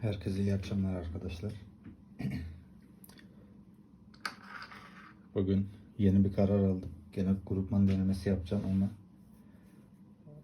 Herkese iyi akşamlar arkadaşlar. Bugün yeni bir karar aldım. Gene grupman denemesi yapacağım ama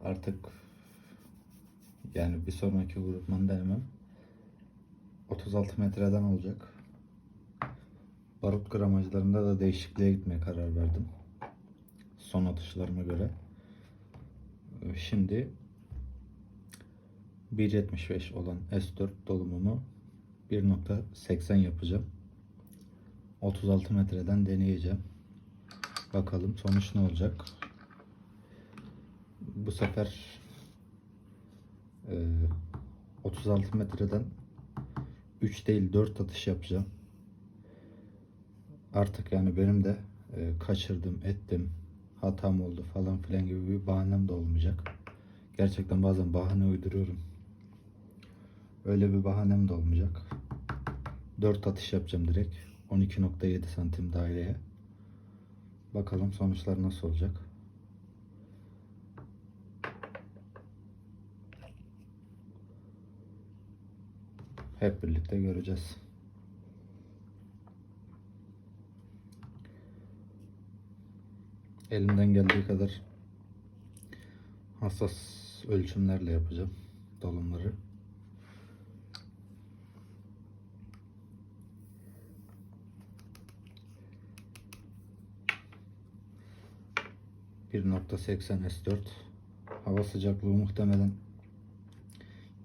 artık yani bir sonraki grupman denemem 36 metreden olacak. Barut gramajlarında da değişikliğe gitmeye karar verdim. Son atışlarıma göre. Şimdi 1.75 olan S4 dolumumu 1.80 yapacağım. 36 metreden deneyeceğim. Bakalım sonuç ne olacak. Bu sefer e, 36 metreden 3 değil 4 atış yapacağım. Artık yani benim de e, kaçırdım, ettim, hatam oldu falan filan gibi bir bahanem de olmayacak. Gerçekten bazen bahane uyduruyorum. Öyle bir bahanem de olmayacak. 4 atış yapacağım direkt. 12.7 santim daireye. Bakalım sonuçlar nasıl olacak. Hep birlikte göreceğiz. Elimden geldiği kadar hassas ölçümlerle yapacağım dolumları. ...1.80 S4... ...hava sıcaklığı muhtemelen...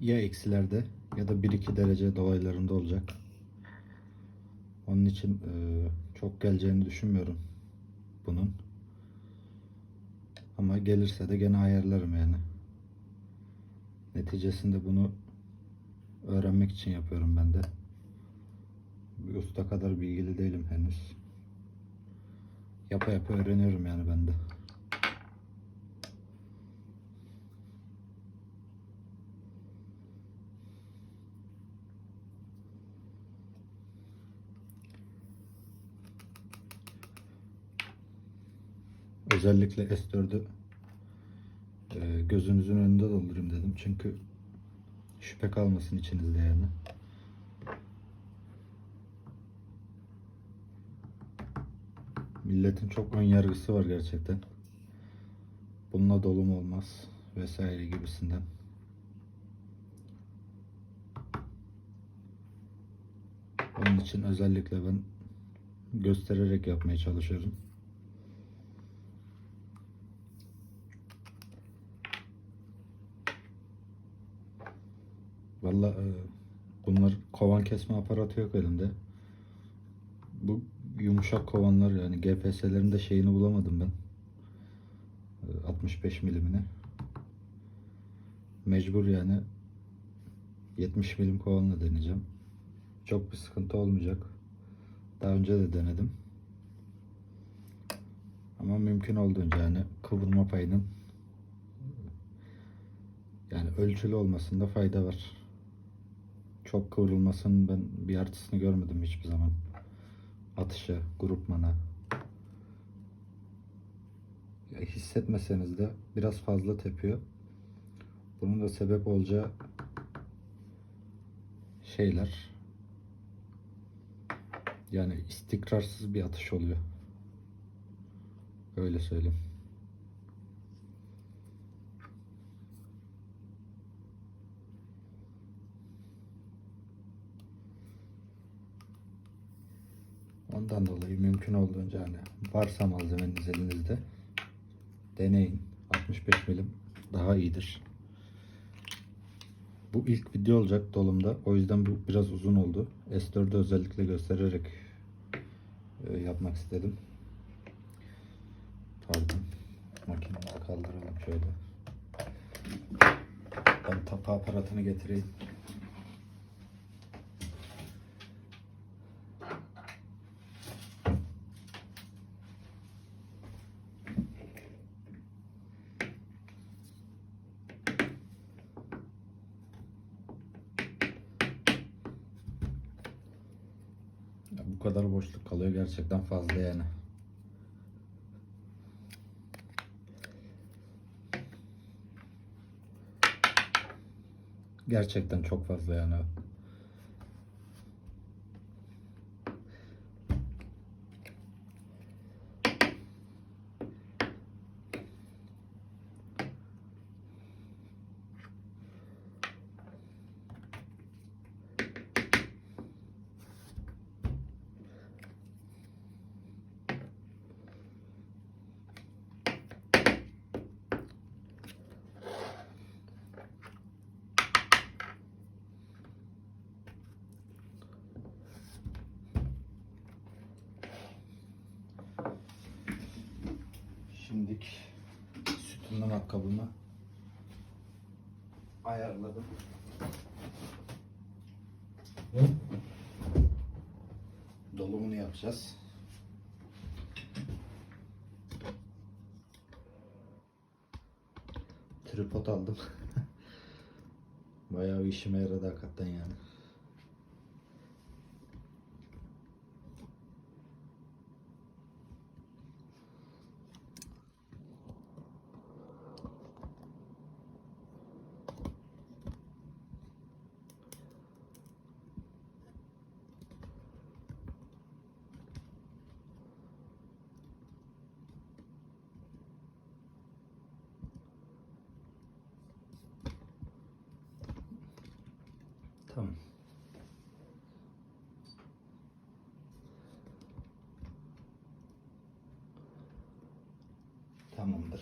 ...ya eksilerde... ...ya da 1-2 derece dolaylarında olacak. Onun için... e, ...çok geleceğini düşünmüyorum... ...bunun. Ama gelirse de gene ayarlarım yani. Neticesinde bunu... ...öğrenmek için yapıyorum ben de. Bir usta kadar bilgili değilim henüz. Yapa yapa öğreniyorum yani ben de. Özellikle S4'ü e, gözünüzün önünde doldurayım dedim. Çünkü şüphe kalmasın içinizde yani. Milletin çok ön yargısı var gerçekten. Bununla dolum olmaz vesaire gibisinden. Onun için özellikle ben göstererek yapmaya çalışıyorum. Valla e, bunlar kovan kesme aparatı yok elimde. Bu yumuşak kovanlar yani GPS'lerin de şeyini bulamadım ben. E, 65 milimini. Mecbur yani 70 milim kovanla deneyeceğim. Çok bir sıkıntı olmayacak. Daha önce de denedim. Ama mümkün olduğunca yani kıvırma payının yani ölçülü olmasında fayda var. Çok kıvrılmasının ben bir artısını görmedim hiçbir zaman. Atışa, grupmana. Ya hissetmeseniz de biraz fazla tepiyor. Bunun da sebep olacağı şeyler yani istikrarsız bir atış oluyor. Öyle söyleyeyim. Ondan dolayı mümkün olduğunca hani varsa malzemeniz elinizde deneyin. 65 milim daha iyidir. Bu ilk video olacak dolumda. O yüzden bu biraz uzun oldu. S4'ü özellikle göstererek e, yapmak istedim. Pardon. Makinemizi kaldıralım şöyle. Ben tapa aparatını getireyim. Ya bu kadar boşluk kalıyor gerçekten fazla yani. Gerçekten çok fazla yani. Şimdilik sütümlü makkabımı ayarladım. Dolumunu yapacağız. Tripod aldım. Bayağı işime yaradı hakikaten yani. Tamam. Tamamdır.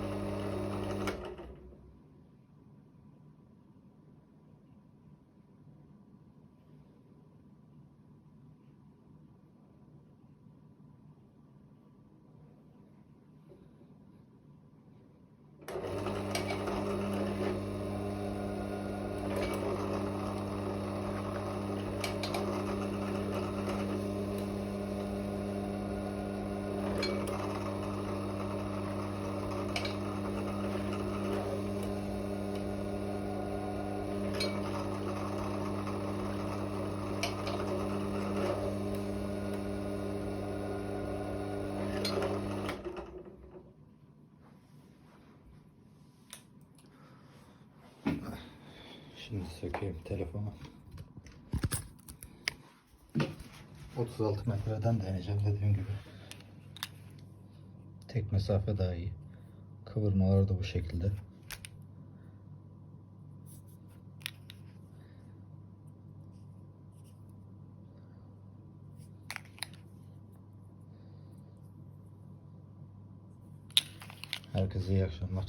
Şimdi sökeyim telefonu. 36 metreden deneyeceğim dediğim gibi. Tek mesafe daha iyi. Kıvırmalar da bu şekilde. Herkese iyi akşamlar.